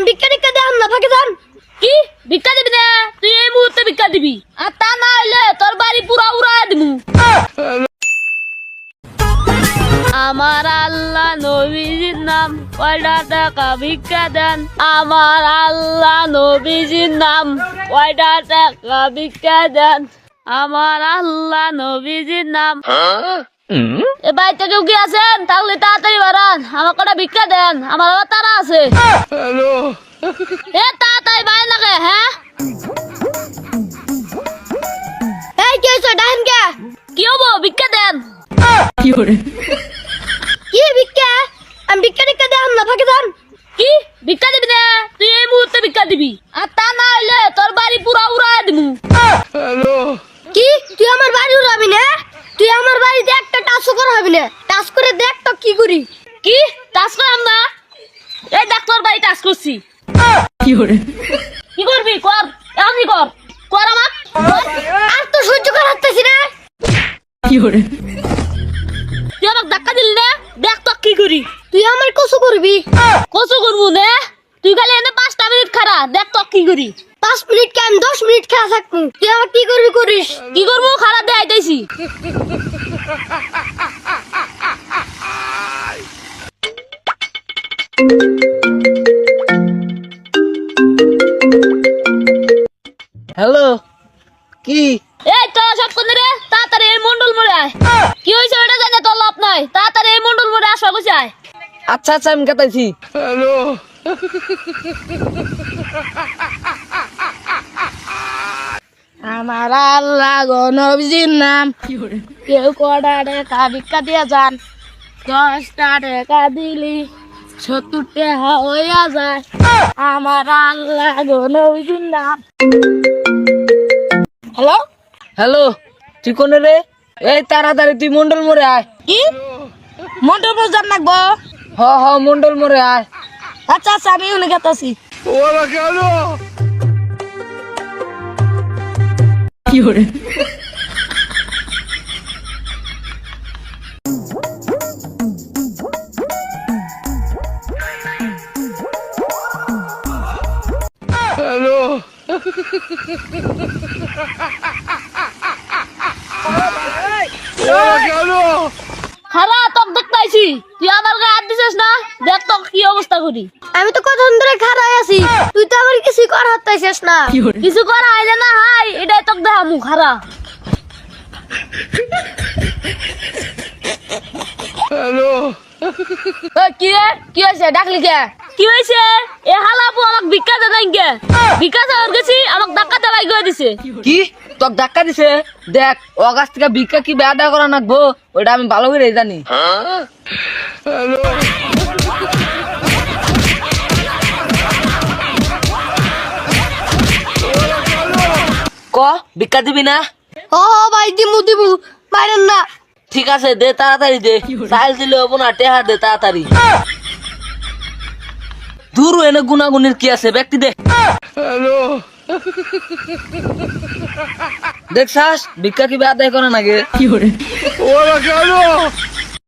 আমি ভিক্ষা টিক্ষা দেখাম না ফাঁকে যান কি? ভিক্ষা দিবি না? তুই এই মুহূর্তে ভিক্ষা দিবি। আর তা না হইলে তোর বাড়ি পুরা উড়া দিবি আমার আল্লাহ নবীজির নাম কয়টা টাকা ভিক্ষা দেন? আমার আল্লাহ নবীজির নাম কয়টা টাকা ভিক্ষা দেন? আমার আল্লাহ নবীজির নাম। এ বাড়িতে কেউ কি আছেন তাহলে তাড়াতাড়ি বাড়ান। আমার কটা ভিক্ষা দেন আমার আবার তারা আছে। এ তাড়াতাড়ি বাইরে লাগে হ্যাঁ? এই কি হয়েছে ডাইন কে? কি হব ভিক্ষা দেন? কি ভিক্ষা আমি ভিক্ষা টিক্ষা দেখাম না ফাঁকে যান কি ভিক্ষা দিবি না তুই এই মুহূর্তে ভিক্ষা দিবি আর তা না হইলে তোর বাড়ি পুরা উড়া দিবি কি তুই আমার বাড়ি উড়াবি না তুই আমার বাড়িতে একটা টাচও করা হবি না টাচ করে দেখ তো কি করি। কি? টাচ করাম না? এই দেখ তোর বাড়ি টাচ করছি। কি করবি? কর। এখনই কর? কর আমার আর তো সহ্য করা না। তুই আমাকে ধাক্কা দিলি না? দেখ তো কি করি। তুই আমার কসু করবি? কচু করব না। তুই খালি এনে পাঁচটা মিনিট খারা দেখ তো কি করি। পাঁচ মিনিট কে আমি দশ মিনিট খেলা থাকব। তুই আমার কি করবি করিস? কি করব? খারাপ দিয়ে আইতেছি হ্যালো কি? এই তোরা সব কোন রে তাড়াতাড়ি এই মন্ডল মোড়ে আয়। কি হয়েছে ওটা জানে তোর লাভ নাই তাড়াতাড়ি এই মন্ডল মোড়ে আসবা কইছে আয় আচ্ছা আচ্ছা আমি কাটাইছি। আমার আল্লাহ গণবজির নাম। কেউ কটা টাকা ভিক্ষা দিয়ে যান। দশটা টাকা দিলি। সত্তর টাকা হইয়া যায়। আমার আল্লাহ গণবজির নাম হ্যালো? হ্যালো তুই কোনে রে? এই তাড়াতাড়ি তুই মন্ডল মোড়ে আয়। কি? মন্টর বাজার নাকবো হ হ মন্ডল মোড়ে আয়। আচ্ছা আচ্ছা আমি উনি গেতাছি তোক তুই আমার গায়ে হাত দিছিস না? দেখ তো কি অবস্থা করি। আমি তো কতক্ষণ ধরে খারাই আছি। তুই তো আমার কিছু করা হতেছিস না। কিছু করা হয় না হাই এটাই তোক দেখামু খারা কি রে? কি হয়েছে? ডাকলি কে? কি হয়েছে? এ হালাপু আমাক ভিক্ষা দে নাই ভিক্ষা চাওয়ার গেছি আমাক ধাক্কা দেওয়াই গিয়ে দিছে। কি? তোর ধাক্কা দিছে? দেখ ও গাছ থেকে ভিক্ষা কি বেয়াদা করা নাকবো? ওটা আমি ভালো করে জানি। ক? ভিক্ষা দিবি না? ও ভাই দিমু দিমু। বাইরেন না। ঠিক আছে দে তাড়াতাড়ি দে। চাইল দিলে হব না টেহা দে তাড়াতাড়ি। দূর এনে গুনাগুনির কি আছে? ব্যক্তি দে। দেখছাস? ভিক্ষা কি আদায় করে নাকি?